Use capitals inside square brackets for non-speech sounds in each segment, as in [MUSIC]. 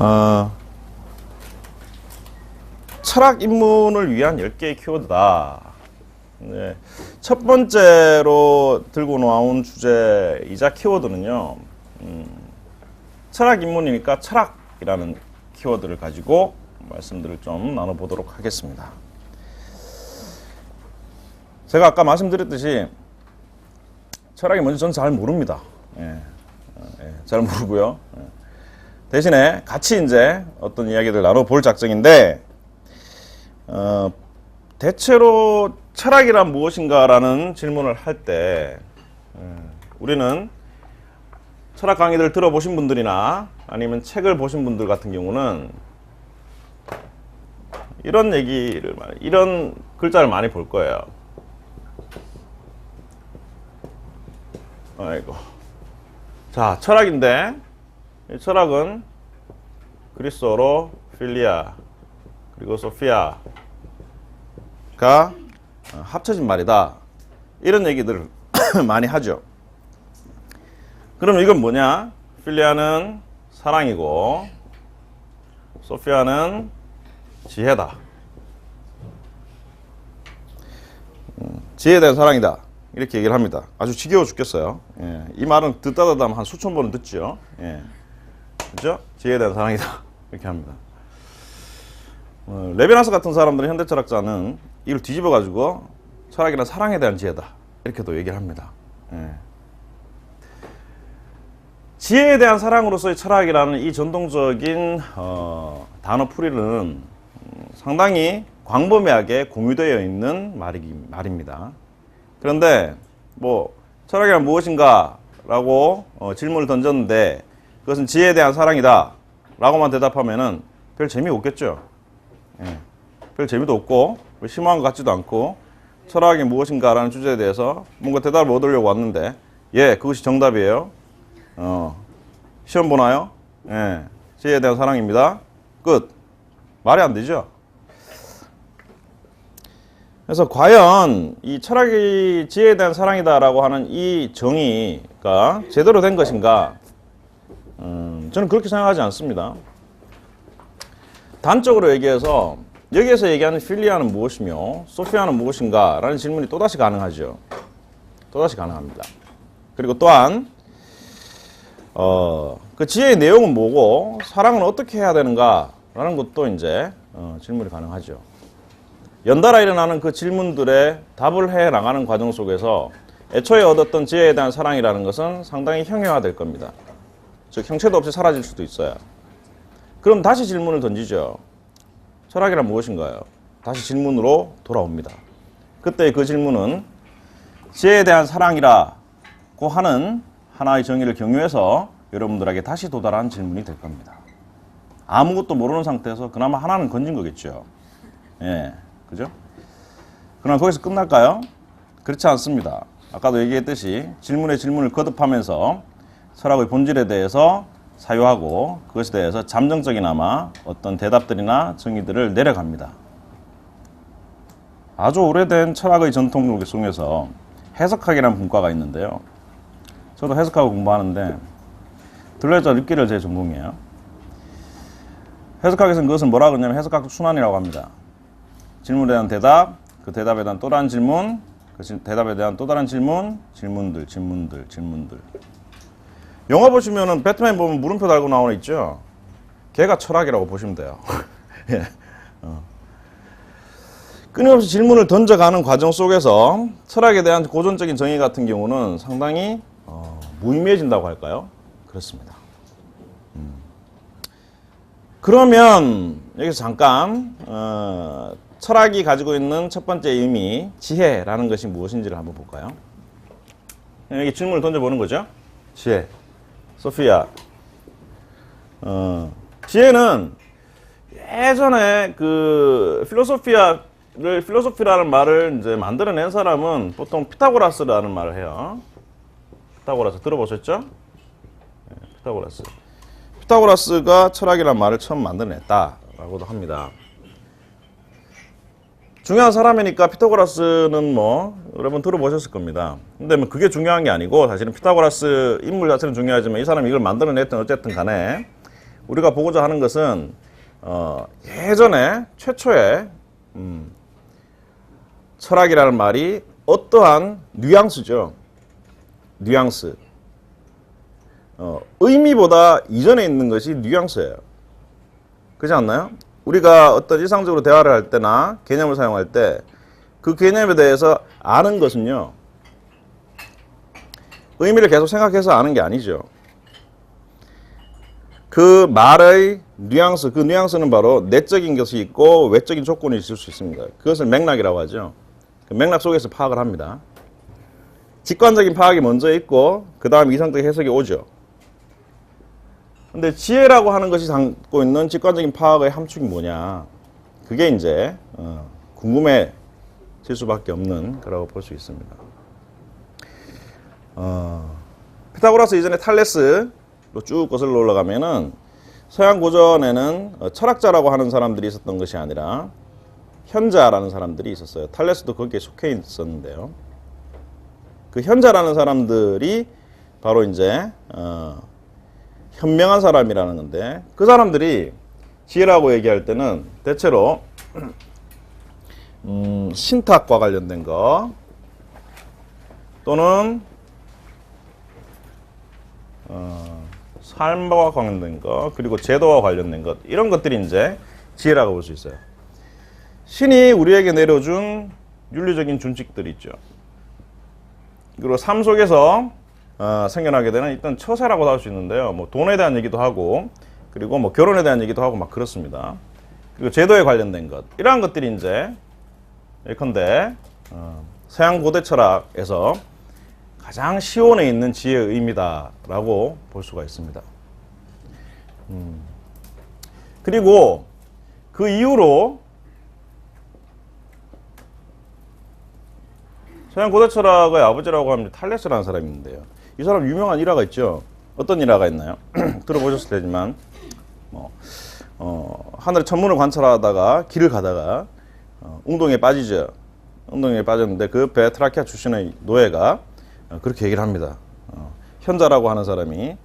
어, 철학 입문을 위한 10개의 키워드다. 네. 첫 번째로 들고 나온 주제이자 키워드는요. 음, 철학 입문이니까 철학이라는 키워드를 가지고 말씀들을 좀 나눠보도록 하겠습니다. 제가 아까 말씀드렸듯이 철학이 뭔지 저는 잘 모릅니다. 예. 어, 예, 잘 모르고요. 예. 대신에 같이 이제 어떤 이야기들 나눠볼 작정인데, 어, 대체로 철학이란 무엇인가라는 질문을 할 때, 음, 우리는 철학 강의들 들어보신 분들이나 아니면 책을 보신 분들 같은 경우는 이런 얘기를, 이런 글자를 많이 볼 거예요. 아이고. 자, 철학인데, 이 철학은 그리스어로 필리아, 그리고 소피아가 어, 합쳐진 말이다. 이런 얘기들을 [COUGHS] 많이 하죠. 그럼 이건 뭐냐? 필리아는 사랑이고, 소피아는 지혜다. 음, 지혜에 대한 사랑이다. 이렇게 얘기를 합니다. 아주 지겨워 죽겠어요. 예, 이 말은 듣다 듣다 한 수천 번은 듣죠. 예. 그죠? 지혜에 대한 사랑이다. [LAUGHS] 이렇게 합니다. 어, 레베나스 같은 사람들은 현대 철학자는 이걸 뒤집어 가지고 철학이란 사랑에 대한 지혜다. 이렇게도 얘기를 합니다. 예. 지혜에 대한 사랑으로서의 철학이라는 이 전통적인 어, 단어 풀이는 음, 상당히 광범위하게 공유되어 있는 말이, 말입니다. 그런데 뭐 철학이란 무엇인가라고 어, 질문을 던졌는데 그것은 지혜에 대한 사랑이다 라고만 대답하면은 별 재미 없겠죠. 예. 별 재미도 없고 뭐 심오한 것 같지도 않고 철학이 무엇인가라는 주제에 대해서 뭔가 대답을 얻으려고 왔는데 예 그것이 정답이에요. 어, 시험 보나요? 예, 지혜에 대한 사랑입니다. 끝. 말이 안 되죠. 그래서 과연 이 철학이 지혜에 대한 사랑이다라고 하는 이 정의가 제대로 된 것인가? 음, 저는 그렇게 생각하지 않습니다. 단적으로 얘기해서 여기에서 얘기하는 필리아는 무엇이며 소피아는 무엇인가 라는 질문이 또다시 가능하죠. 또다시 가능합니다. 그리고 또한 어, 그 지혜의 내용은 뭐고 사랑은 어떻게 해야 되는가 라는 것도 이제 어, 질문이 가능하죠. 연달아 일어나는 그 질문들에 답을 해 나가는 과정 속에서 애초에 얻었던 지혜에 대한 사랑이라는 것은 상당히 형용화될 겁니다. 즉 형체도 없이 사라질 수도 있어요. 그럼 다시 질문을 던지죠. 철학이란 무엇인가요? 다시 질문으로 돌아옵니다. 그때 그 질문은 지혜에 대한 사랑이라고 하는 하나의 정의를 경유해서 여러분들에게 다시 도달한 질문이 될 겁니다. 아무것도 모르는 상태에서 그나마 하나는 건진 거겠죠. 예, 그죠? 그러나 거기서 끝날까요? 그렇지 않습니다. 아까도 얘기했듯이 질문에 질문을 거듭하면서 철학의 본질에 대해서 사유하고 그것에 대해서 잠정적이나마 어떤 대답들이나 정의들을 내려갑니다. 아주 오래된 철학의 전통 속에서 해석학이라는 분과가 있는데요. 저도 해석하고 공부하는데 들레저 읽기를 제 전공이에요. 해석학에서는 그것을 뭐라고 하냐면 해석학 순환이라고 합니다. 질문에 대한 대답, 그 대답에 대한 또 다른 질문, 그 질- 대답에 대한 또 다른 질문, 질문들, 질문들, 질문들. 영화 보시면은 배트맨 보면 물음표 달고 나오는 거 있죠. 걔가 철학이라고 보시면 돼요. [LAUGHS] 예. 어. 끊임없이 질문을 던져가는 과정 속에서 철학에 대한 고전적인 정의 같은 경우는 상당히 어, 무의미해진다고 할까요? 그렇습니다. 음. 그러면 여기서 잠깐 어, 철학이 가지고 있는 첫 번째 의미 지혜라는 것이 무엇인지를 한번 볼까요? 여기 질문을 던져보는 거죠. 지혜, 소피아. 어, 지혜는 예전에 그 필로소피아를 필로소피라는 말을 이제 만들어낸 사람은 보통 피타고라스라는 말을 해요. 피타고라스 들어보셨죠? 네, 피타고라스. 피타고라스가 철학이라는 말을 처음 만들어냈다라고도 합니다. 중요한 사람이니까 피타고라스는 뭐 여러분 들어보셨을 겁니다. 근데 뭐 그게 중요한 게 아니고 사실은 피타고라스 인물 자체는 중요하지만 이 사람이 이걸 만들어냈든 어쨌든 간에 우리가 보고자 하는 것은 어, 예전에 최초의 음, 철학이라는 말이 어떠한 뉘앙스죠. 뉘앙스. 어, 의미보다 이전에 있는 것이 뉘앙스예요. 그렇지 않나요? 우리가 어떤 일상적으로 대화를 할 때나 개념을 사용할 때 그 개념에 대해서 아는 것은요. 의미를 계속 생각해서 아는 게 아니죠. 그 말의 뉘앙스, 그 뉘앙스는 바로 내적인 것이 있고 외적인 조건이 있을 수 있습니다. 그것을 맥락이라고 하죠. 그 맥락 속에서 파악을 합니다. 직관적인 파악이 먼저 있고 그 다음 이성적 해석이 오죠. 근데 지혜라고 하는 것이 담고 있는 직관적인 파악의 함축이 뭐냐? 그게 이제 어, 궁금해질 수밖에 없는 거라고 볼 수 있습니다. 어, 피타고라스 이전에 탈레스로 쭉 거슬러 올라가면은 서양 고전에는 어, 철학자라고 하는 사람들이 있었던 것이 아니라 현자라는 사람들이 있었어요. 탈레스도 거기에 속해 있었는데요. 그 현자라는 사람들이 바로 이제 어, 현명한 사람이라는 건데 그 사람들이 지혜라고 얘기할 때는 대체로 [CLEARS THROAT] 음, 신탁과 관련된 거 또는 어, 삶과 관련된 것 그리고 제도와 관련된 것 이런 것들이 이제 지혜라고 볼 수 있어요. 신이 우리에게 내려준 윤리적인 준칙들이 있죠. 그리고 삶 속에서 어, 생겨나게 되는 일단 처세라고도 할 수 있는데요. 뭐 돈에 대한 얘기도 하고 그리고 뭐 결혼에 대한 얘기도 하고 막 그렇습니다. 그리고 제도에 관련된 것 이러한 것들이 이제 예컨대 어, 서양 고대 철학에서 가장 시온에 있는 지혜의 의미다라고 볼 수가 있습니다. 음. 그리고 그 이후로 서양 고대 철학의 아버지라고 하면 탈레스라는 사람이 있는데요. 이 사람 유명한 일화가 있죠. 어떤 일화가 있나요? [CLEARS THROAT] 들어보셨을 테지만 뭐 어, 하늘의 천문을 관찰하다가 길을 가다가 어, 웅동에 빠지죠. 웅동에 빠졌는데 그 옆에 트라키아 출신의 노예가 어, 그렇게 얘기를 합니다. 어, 현자라고 하는 사람이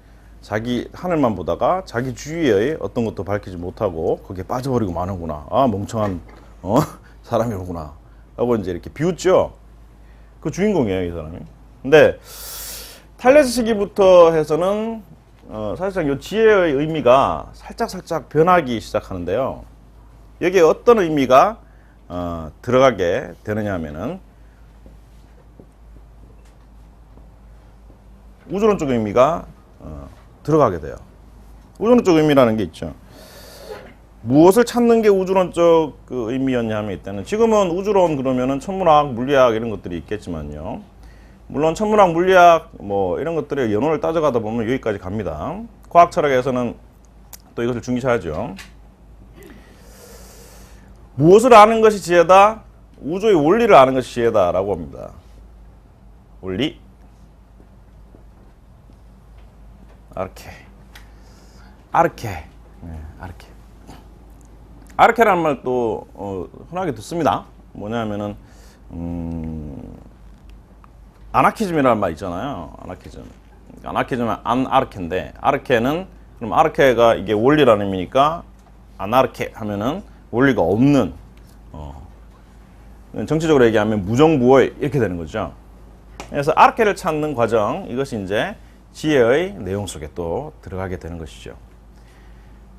자기 하늘만 보다가 자기 주위의 어떤 것도 밝히지 못하고 거기에 빠져버리고 마는구나. 아 멍청한 어? [LAUGHS] 사람이로구나. 라고 이제 이렇게 비웃죠. 그 주인공이에요, 이 사람이. 근데 탈레스 시기부터 해서는 어, 사실상 이 지혜의 의미가 살짝 살짝 변하기 시작하는데요. 여기에 어떤 의미가 어, 들어가게 되느냐 하면은 우주론적 의미가 어, 들어가게 돼요. 우주론적 의미라는 게 있죠. 무엇을 찾는 게 우주론적 그 의미였냐 하면 이때는 지금은 우주론 그러면은 천문학, 물리학 이런 것들이 있겠지만요. 물론 천문학, 물리학 뭐 이런 것들의 연원을 따져가다 보면 여기까지 갑니다. 과학 철학에서는 또 이것을 중시하죠. 무엇을 아는 것이 지혜다? 우주의 원리를 아는 것이 지혜다라고 합니다. 원리. 아르케. 아르케. 네, 아르케. 아르케라는 말도 어, 흔하게 듣습니다. 뭐냐면은 음, 아나키즘이라는 말 있잖아요. 아나키즘. 아나키즘은 안 아르케인데 아르케는 그럼 아르케가 이게 원리라는 의미니까 아나르케 하면은 원리가 없는 어, 정치적으로 얘기하면 무정부의 이렇게 되는 거죠. 그래서 아르케를 찾는 과정 이것이 이제 지혜의 내용 속에 또 들어가게 되는 것이죠.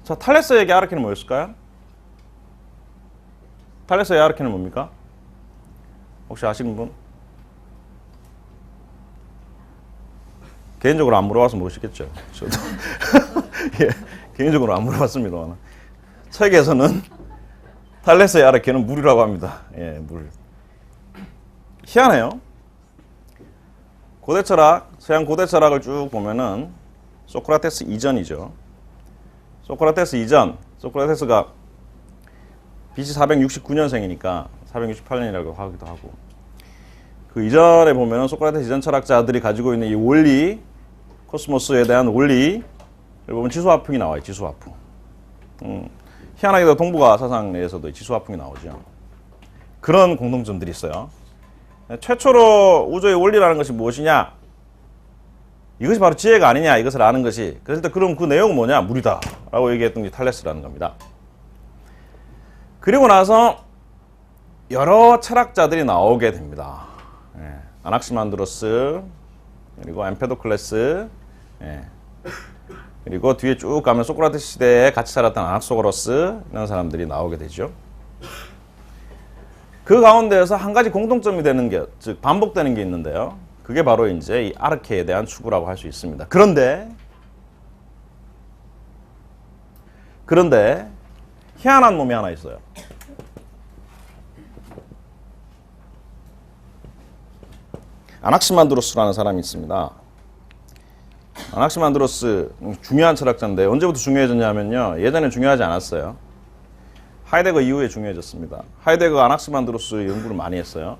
자 탈레스에게 아르케는 뭐였을까요? 탈레스의 아르케는 뭡니까? 혹시 아시는 분? 개인적으로 안 물어봐서 모르시겠죠. 저도 [LAUGHS] 예, 개인적으로 안 물어봤습니다. 책에서는 탈레스의 아르케는 물이라고 합니다. 예, 물. 희한해요. 고대 철학, 서양 고대 철학을 쭉 보면은 소크라테스 이전이죠. 소크라테스 이전, 소크라테스가 BC 469년생이니까 468년이라고 하기도 하고 그 이전에 보면은 소크라테스 이전 철학자들이 가지고 있는 이 원리, 코스모스에 대한 원리를 보면 지수화풍이 나와요. 지수화풍. 음, 희한하게도 동북아 사상 내에서도 지수화풍이 나오죠. 그런 공통점들이 있어요. 최초로 우주의 원리라는 것이 무엇이냐? 이것이 바로 지혜가 아니냐 이것을 아는 것이 그래서 일단 그럼 그 내용은 뭐냐 물이다 라고 얘기했던 게 탈레스라는 겁니다 그리고 나서 여러 철학자들이 나오게 됩니다 예, 아낙시만드로스 그리고 엠페도클레스 예, 그리고 뒤에 쭉 가면 소크라테스 시대에 같이 살았던 아낙소고로스 이런 사람들이 나오게 되죠 그 가운데에서 한 가지 공통점이 되는 게, 즉 반복되는 게 있는데요. 그게 바로 이제 이 아르케에 대한 추구라고 할 수 있습니다. 그런데 그런데 희한한 놈이 하나 있어요. 아낙시만드로스라는 사람이 있습니다. 아낙시만드로스 중요한 철학자인데 언제부터 중요해졌냐면요. 예전에 중요하지 않았어요. 하이데거 이후에 중요해졌습니다. 하이데거 아낙시만드로스 연구를 많이 했어요.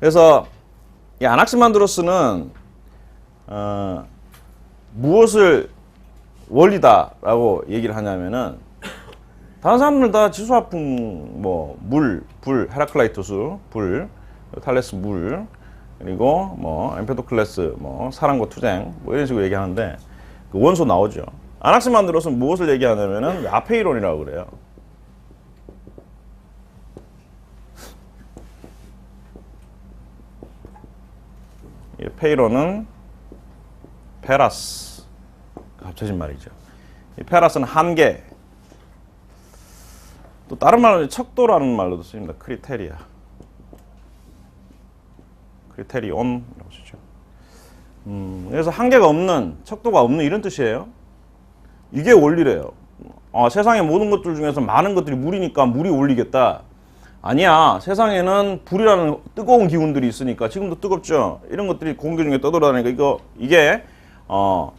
그래서 이 아낙시만드로스는 어, 무엇을 원리다라고 얘기를 하냐면은 다른 사람들 다 지수화풍 뭐 물, 불, 헤라클라이토스, 불, 탈레스 물, 그리고 뭐 엠페도클레스, 뭐 사랑과 투쟁 뭐 이런 식으로 얘기하는데 그 원소 나오죠. 아낙시만드로스는 무엇을 얘기하냐면은 아페이론이라고 그래요. 이 페이론은 페라스 합쳐진 말이죠. 이 페라스는 한계. 또 다른 말로 척도라는 말로도 쓰입니다. 크리테리아. 크리테리온이라고 쓰죠. 음, 그래서 한계가 없는, 척도가 없는 이런 뜻이에요. 이게 원리래요. 어, 세상의 모든 것들 중에서 많은 것들이 물이니까 물이 올리겠다. 아니야. 세상에는 불이라는 뜨거운 기운들이 있으니까 지금도 뜨겁죠. 이런 것들이 공기 중에 떠돌아다니까 이거 이게 어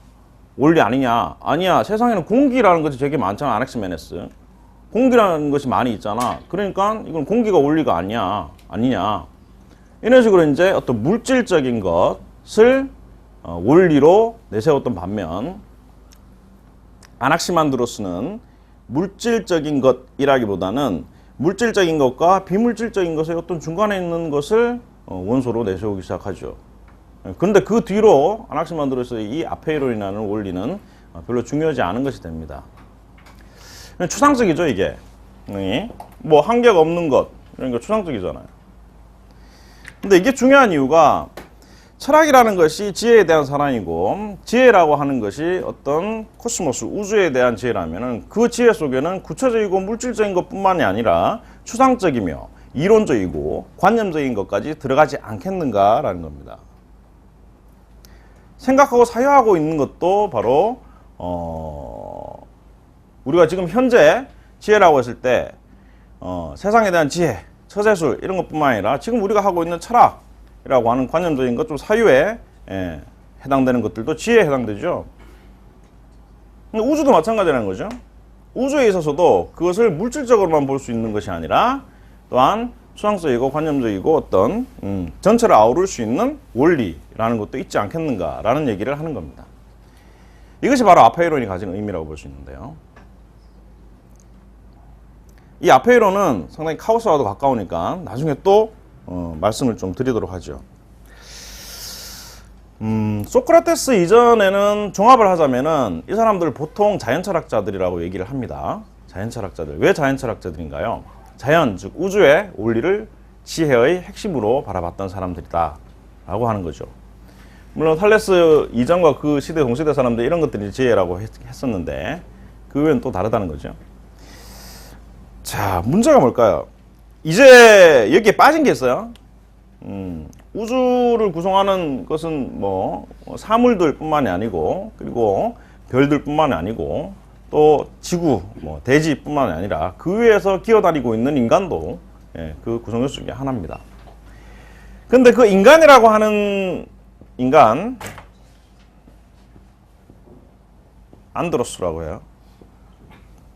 원리 아니냐? 아니야. 세상에는 공기라는 것이 되게 많잖아. 아넥스메네스. 공기라는 것이 많이 있잖아. 그러니까 이건 공기가 원리가 아니야. 아니냐. 이런 식으로 이제 어떤 물질적인 것을 어, 원리로 내세웠던 반면 아낙시만드로스는 물질적인 것이라기보다는 물질적인 것과 비물질적인 것의 어떤 중간에 있는 것을 어, 원소로 내세우기 시작하죠. 그런데 그 뒤로 아낙시만드로스의 이 아페이론이라는 원리는 어, 별로 중요하지 않은 것이 됩니다. 추상적이죠 이게. 네. 뭐 한계가 없는 것 이런 거 추상적이잖아요. 근데 이게 중요한 이유가 철학이라는 것이 지혜에 대한 사랑이고 지혜라고 하는 것이 어떤 코스모스 우주에 대한 지혜라면은 그 지혜 속에는 구체적이고 물질적인 것뿐만이 아니라 추상적이며 이론적이고 관념적인 것까지 들어가지 않겠는가라는 겁니다. 생각하고 사유하고 있는 것도 바로 어 우리가 지금 현재 지혜라고 했을 때 어 세상에 대한 지혜, 처세술 이런 것뿐만 아니라 지금 우리가 하고 있는 철학 이라고 하는 관념적인 것, 좀 사유에 예, 해당되는 것들도 지혜에 해당되죠. 우주도 마찬가지라는 거죠. 우주에 있어서도 그것을 물질적으로만 볼 수 있는 것이 아니라 또한 추상적이고 관념적이고 어떤 음, 전체를 아우를 수 있는 원리라는 것도 있지 않겠는가라는 얘기를 하는 겁니다. 이것이 바로 아페이론이 가진 의미라고 볼 수 있는데요. 이 아페이론은 상당히 카오스와도 가까우니까 나중에 또 어, 말씀을 좀 드리도록 하죠. 음, 소크라테스 이전에는 종합을 하자면은 이 사람들 보통 자연 철학자들이라고 얘기를 합니다. 자연 철학자들. 왜 자연 철학자들인가요? 자연, 즉 우주의 원리를 지혜의 핵심으로 바라봤던 사람들이다. 라고 하는 거죠. 물론 탈레스 이전과 그 시대 동시대 사람들 이런 것들이 지혜라고 했, 했었는데 그 외에는 또 다르다는 거죠. 자, 문제가 뭘까요? 이제 여기에 빠진 게 있어요. 음, 우주를 구성하는 것은 뭐 사물들 뿐만이 아니고 그리고 별들 뿐만이 아니고 또 지구, 뭐 대지 뿐만이 아니라 그 위에서 기어다니고 있는 인간도 예, 그 구성 요소 중에 하나입니다. 근데 그 인간이라고 하는 인간 안드로스라고 해요.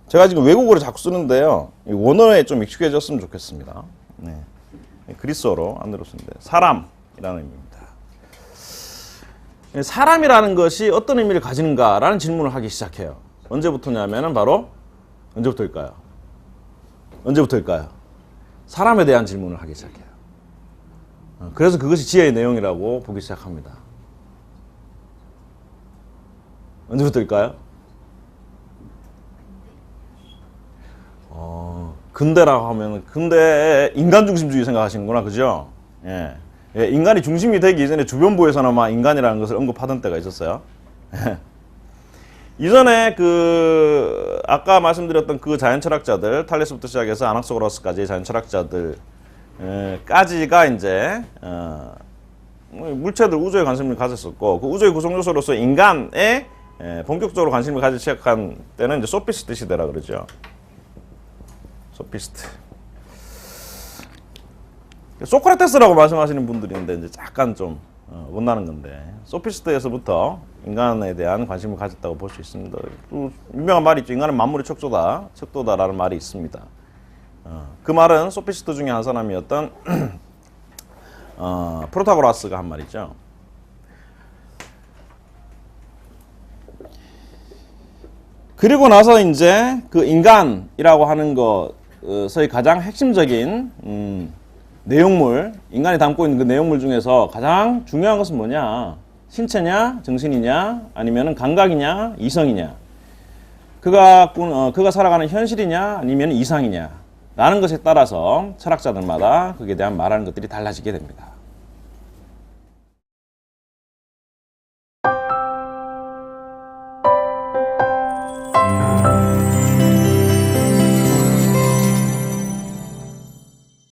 제가 지금 외국어를 자꾸 쓰는데요. 원어에 좀 익숙해졌으면 좋겠습니다. 네. 그리스어로 안드로스인데 사람이라는 의미입니다. 사람이라는 것이 어떤 의미를 가지는가라는 질문을 하기 시작해요. 언제부터냐면은 바로 언제부터일까요? 언제부터일까요? 사람에 대한 질문을 하기 시작해요. 어, 그래서 그것이 지혜의 내용이라고 보기 시작합니다. 언제부터일까요? 근대라고 하면 근대 인간 중심주의 생각하시는구나, 그죠? 예. 예, 인간이 중심이 되기 이전에 주변부에서는 막 인간이라는 것을 언급하던 때가 있었어요. 이전에 그 아까 말씀드렸던 그 자연 철학자들 탈레스부터 시작해서 아낙소그라스까지 자연 철학자들까지가 이제 어, 뭐 물체들 우주에 관심을 가졌었고 그 우주의 구성 요소로서 인간에 에, 본격적으로 관심을 가지기 시작한 때는 이제 소피스트 시대라 그러죠. 소피스트. 소크라테스라고 말씀하시는 분들이 있는데 이제 약간 좀 어, 못나는 건데 소피스트에서부터 인간에 대한 관심을 가졌다고 볼 수 있습니다. 또 유명한 말이 있죠. 인간은 만물의 척도다, 척도다라는 말이 있습니다. 어, 그 말은 소피스트 중에 한 사람이었던 [CLEARS THROAT] 어, 프로타고라스가 한 말이죠. 그리고 나서 이제 그 인간이라고 하는 것 의 가장 핵심적인 음, 내용물, 인간이 담고 있는 그 내용물 중에서 가장 중요한 것은 뭐냐? 신체냐, 정신이냐, 아니면 감각이냐, 이성이냐? 그가 꾼- 어, 그가 살아가는 현실이냐, 아니면 이상이냐? 라는 것에 따라서 철학자들마다 그에 대한 말하는 것들이 달라지게 됩니다.